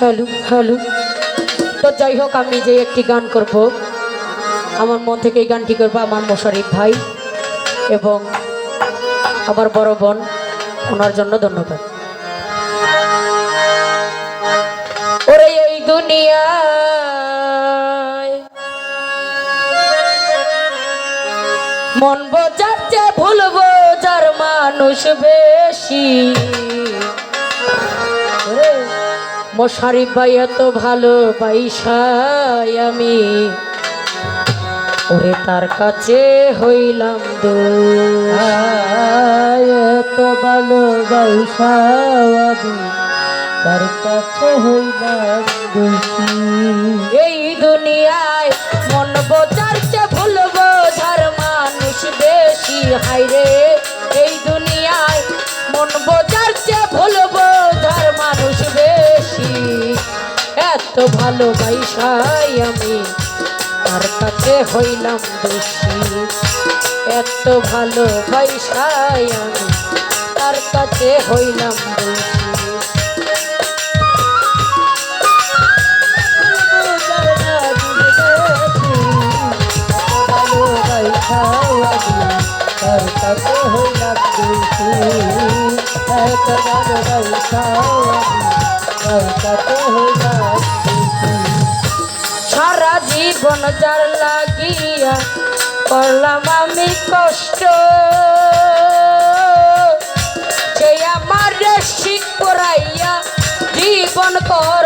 Hello hello. তো যাই হোক, আমি যে একটি গান করব, আমার মন থেকে এই গানটি করব আমার মোশারিফ ভাই এবং আমার বড় বোন, ওনার জন্য ধন্যবাদ। ওরে এই দুনিয়া মন বোঝার যে ভুল বোঝার মানুষ বেশি। মোশারিফ পাই এত ভালো পাইসাই আমি। ওরে তার কাছে হইলাম এত ভালো বাইসাবি তার কাছে হইলাম এই দুনিয়ায় মন বোঝার চে ভুল বোঝার মানুষ বেশি। হাইরে এই দুনিয়ায় মন বোঝার চে ভুল এত ভালো বাইসাই আমি। তার কাছে হইলাম দোষী? এত ভালো পয়সায় আমি। তার কাছে হইলাম দোষী? হইলাম দোষী এত ভালো সারা জীবন যার লাগিয়া করলাম আমি কষ্ট। সে আমার শিখ পড়াইয়া জীবন করল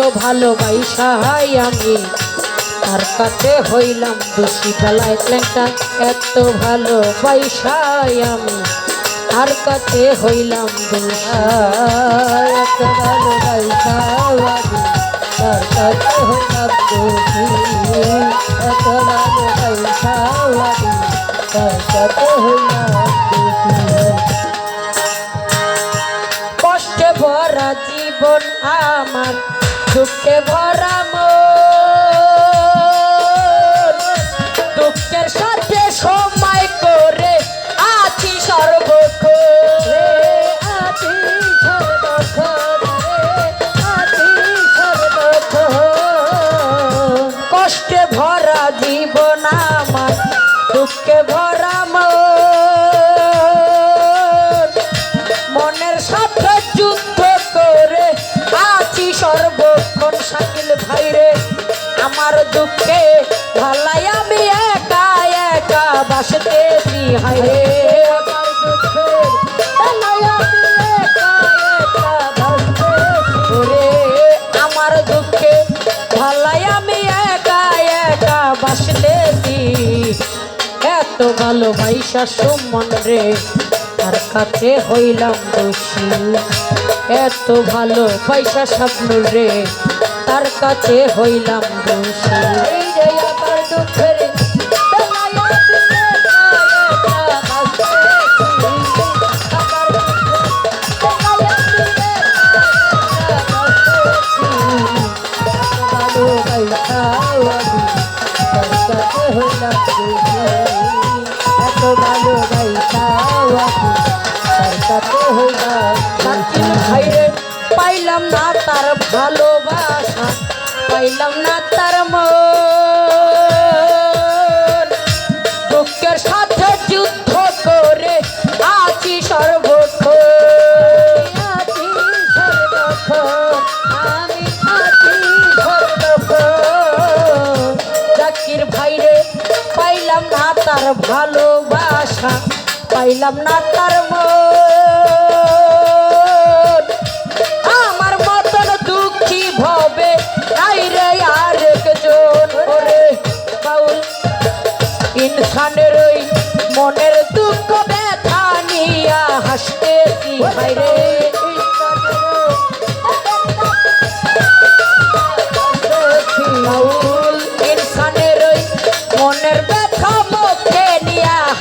এত ভালোবাসাই আমি। তার কাছে হইলাম দোষী বেলায় লেখা এত ভালো পয়সায় আমি। তার কাছে হইলাম দোষী এত ভালো পয়সা আমি। তার কাছে হইলাম দোষী আমি। তার কাছে হইলাম কষ্টে ভরা জীবন আমার দুঃখে ভরা আমার দুঃখে ভালাই আমি একা একা বাসতেছি হাইরে আমার দুঃখে আমি একা এত ভালোবাসা সুমন রে, তার কাছে হইলাম দোষী। এত ভালো পয়সা স্বপ্ন রে তার কাছে হইলাম দোষী। এই রে আমার দুঃখের বেলায় আমি একা একা ভালোবাসা পাইলাম না তার মন।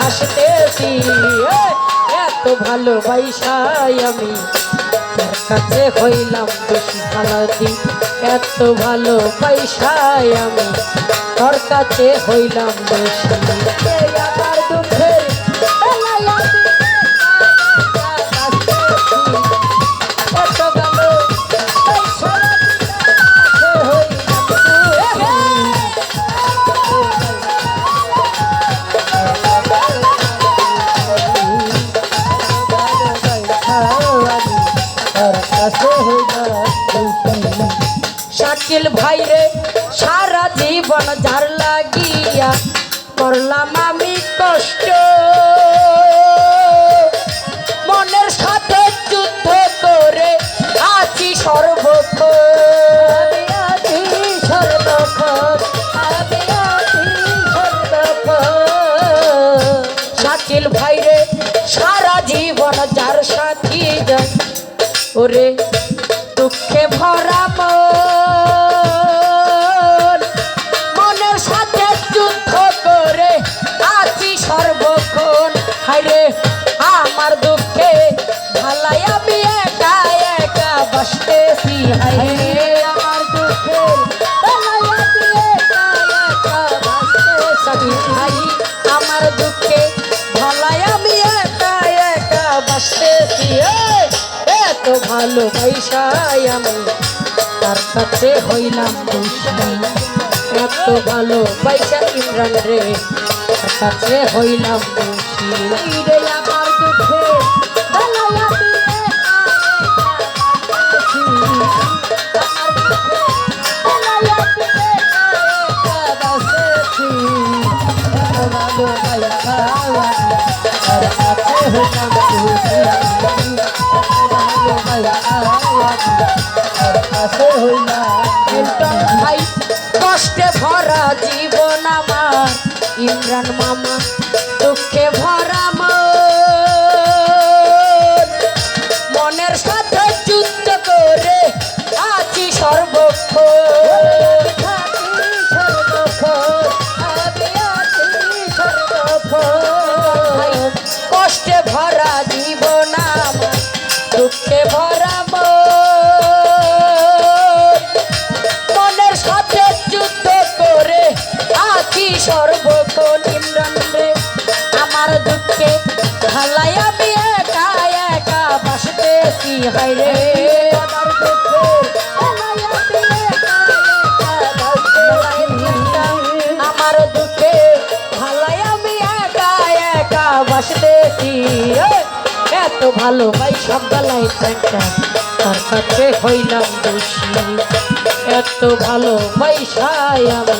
এ, এত ভালোবাসাই আমি তোর কাছে হইলাম বেশি ভালাদি এত ভালোবাসাই আমি তোর কাছে হইলাম বেশি আমার দুঃখের শাকিল ভাই রে, সারা জীবন ঝার লাগিয়া করলাম আমি কষ্ট। মনের সাথে যুদ্ধ করে আছি সর্বক্ষণ। এত ভালোবাসাই আমি তার কাছে হইলাম দোষী এত ভালোবাসা ইমরান রে, তার কাছে হইলাম রে ভাই কষ্টে ভরা জীবন আমার। ইমরান মামা আমার দুঃখে ভালাই আমি একা একা বাসতেছি হাই রে? আমার দুঃখে ভালাই আমি একা একা বাসতেছি। এত ভালো ভাই সব বেলায় একটা তার কাছে হইলাম দোষী। এত ভালো পয়সায় আমি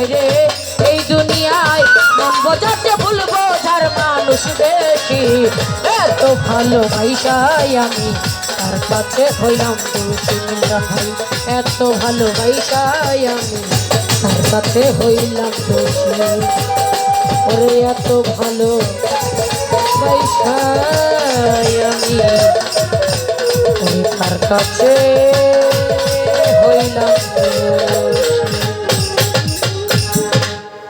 হাইরে এই দুনিয়ায় মন বোঝার চেয়ে ভুল বোঝার মানুষ বেশি। এত ভালোবাসাই আমি তার কাছে হইলাম ভাই। এত ভালোবাসাই আমি তার কাছে হইলাম দোষী ওরে, এত ভালো পয়সায় আমি তার কাছে হইলাম।